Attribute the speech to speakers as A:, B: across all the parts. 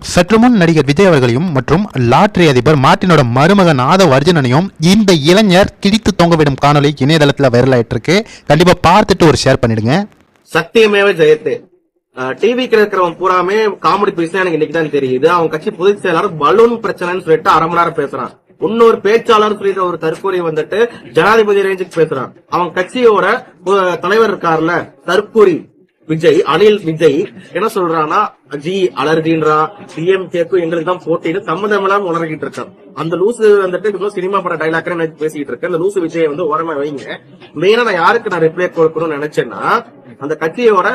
A: சற்று முன் நடிகர் விஜய் அவர்களையும் மற்றும் லாட்ரி அதிபர் மார்ட்டினோட மருமகன் ஆதவ் அர்ஜுனனையும் இந்த இளைஞர் கிழித்து தொங்கவிடும் காணொலி இணையதளத்தில் வைரல் கண்டிப்பாக இருக்கு கண்டிப்பா பார்த்துட்டு ஒரு ஷேர் பண்ணிடுங்க.
B: சத்தியமேவ ஜெயத்து. டிவிக்கு இருக்கிறவன் பூராமே காமெடி பீஸ் எனக்கு இன்னைக்கு தான் தெரியுது. அவன் கட்சி பொதுச் செயலாளர் பலூன் பிரச்சனைன்னு சொல்லிட்டு அரை மணி நேரம் பேசுறான். இன்னொரு பேச்சாளர் சொல்லிட்டு ஒரு தற்கூரி வந்துட்டு ஜனாதிபதி ரேஞ்சுக்கு பேசுறான். அவன் கட்சியோட தலைவர் இருக்காருல்ல தற்கூரி விஜய் அனில் விஜய் என்ன சொல்றான்னா ஜி அலர்ஜின்றான் டிஎம்கேக்கும் எங்களுக்கு தான் போட்டின்னு சம்மந்தம் இல்லாம உணர்கிட்டு இருக்கான் அந்த லூசு வந்துட்டு இப்போ சினிமா பட டைலாக் பேசிட்டு இருக்கேன். அந்த லூசு விஜய் வந்து ஓரமா வைங்க. மெயினா நான் யாருக்கு நான் ரிப்ளை கொடுக்கணும்னு நினைச்சேன்னா அந்த கட்சியோட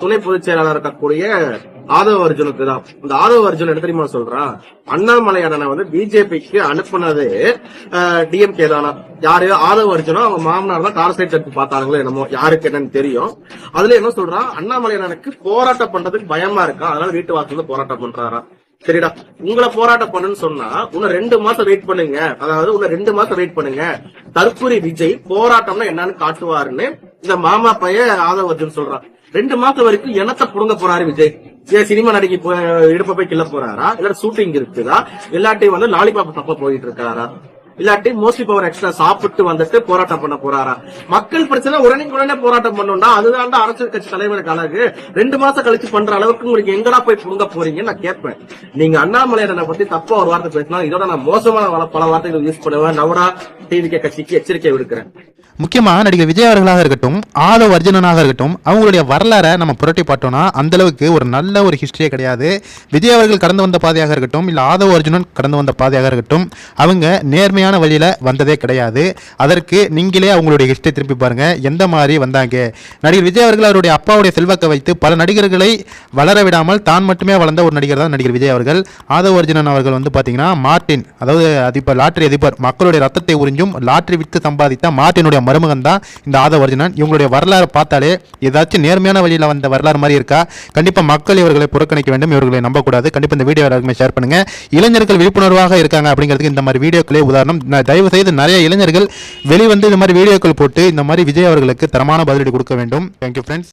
B: துணை பொதுச் செயலாளர் இருக்கக்கூடிய ஆதவ அர்ஜுனுக்கு தான். இந்த ஆதவ அர்ஜுன் என்ன தெரியுமா சொல்றான் அண்ணாமலை அண்ணனை வந்து பிஜேபிக்கு அனுப்புனது டிஎம்கே தானா? யாரு? ஆதவ அர்ஜுனோ அவங்க மாமனார் தான் கார்சைட் எடுத்து பார்த்தாங்களோ என்னமோ யாருக்கு என்னன்னு தெரியும். அதுல என்ன சொல்றான் அண்ணாமலை அண்ணனுக்கு போராட்டம் பண்றதுக்கு பயமா இருக்கா? அதனால வீட்டு வாசல்ல போராட்டம் பண்றாரா? சரிடா உங்களை போராட்டம் பண்ணுன்னு சொன்னா உன்ன ரெண்டு மாசம் வெயிட் பண்ணுங்க. அதாவது உன்ன ரெண்டு மாசம் வெயிட் பண்ணுங்க. தற்கொலை விஜய் போராட்டம்னா என்னன்னு காட்டுவாருன்னு இந்த மாமா பையன் ஆதவ அர்ஜுன் சொல்றான். ரெண்டு மாசம் வரைக்கும் எனத்தை புடுங்க போறாரு விஜய். ஏன் சினிமா நடிகை போ- இடுப்ப போய் கிள்ள போறாரா? இல்ல ஷூட்டிங் இருக்குதா? எல்லாட்டையும் வந்து லாலிபாப் தப்ப போயிட்டு இருக்காரா? இல்லாட்டி மோஸ்ட்லி பவர் எக்ஸ்ட்ரா சாப்பிட்டு வந்துட்டு போராட்டம் பண்ண போறாரா? மக்கள் பிரச்சனை உடனே உடனே போராட்டம் பண்ணணும்னா அதுதான் அரசியல் கட்சி தலைவருக்கு அழகு. ரெண்டு மாசம் கழிச்சு பண்ற அளவுக்கு உங்களுக்கு எங்கடா போய் புடுங்க போறீங்கன்னு நான் கேட்பேன். நீங்க அண்ணாமலையனை பத்தி தப்பா ஒரு வார்த்தை பேசினா இதோட நான் மோசமான பல வார்த்தைகள் யூஸ் பண்ணுவேன். நவரா டிவிகே கட்சிக்கு எச்சரிக்கை விடுக்கிறேன்.
A: முக்கியமாக நடிகர் விஜய் அவர்களாக இருக்கட்டும் ஆதவ் அர்ஜுனனாக இருக்கட்டும் அவங்களுடைய வரலாறை நம்ம புரட்டி பார்த்தோம்னா அந்த அளவுக்கு ஒரு நல்ல ஒரு ஹிஸ்ட்ரியே கிடையாது. விஜய் அவர்கள் கடந்து வந்த பாதையாக இருக்கட்டும் இல்லை ஆதவ் அர்ஜுனன் கடந்து வந்த பாதையாக இருக்கட்டும் அவங்க நேர்மையான வழியில் வந்ததே கிடையாது. அதற்கு நீங்களே அவங்களுடைய ஹிஸ்டரி திருப்பி பாருங்கள் எந்த மாதிரி வந்தாங்க. நடிகர் விஜய் அவர்கள் அவருடைய அப்பாவுடைய செல்வாக்கை வைத்து பல நடிகர்களை வளர விடாமல் தான் மட்டுமே வளர்ந்த ஒரு நடிகர் தான் நடிகர் விஜய் அவர்கள். ஆதவ் அர்ஜுனன் அவர்கள் வந்து பார்த்தீங்கன்னா மார்ட்டின் அதாவது அதிபர் லாட்ரி அதிபர் மக்களுடைய ரத்தத்தை உறிஞ்சும் லாட்ரி விற்று சம்பாதித்த மார்ட்டினுடைய மருமகன் தான் இந்த ஆதவர்ஜனன். இவங்களுடைய வரலாறு பார்த்தாலே ஏதாச்சும் நேர்மையான வழியில் வந்த வரலாறு மாதிரி இருக்கா? கண்டிப்பாக மக்கள் இவர்களை புறக்கணிக்க வேண்டும் இவர்களை நம்பக்கூடாது. கண்டிப்பாக இந்த வீடியோ எல்லாருக்குமே ஷேர் பண்ணுங்க. இளைஞர்கள் விழிப்புணர்வாக இருக்காங்க அப்படிங்கிறதுக்கு இந்த மாதிரி வீடியோக்களே உதாரணம். தயவு செய்து நிறைய இளைஞர்கள் வெளிவந்து இந்த மாதிரி வீடியோக்கள் போட்டு இந்த மாதிரி விஜய் அவர்களுக்கு தரமான பதிலடி கொடுக்க வேண்டும். Thank you friends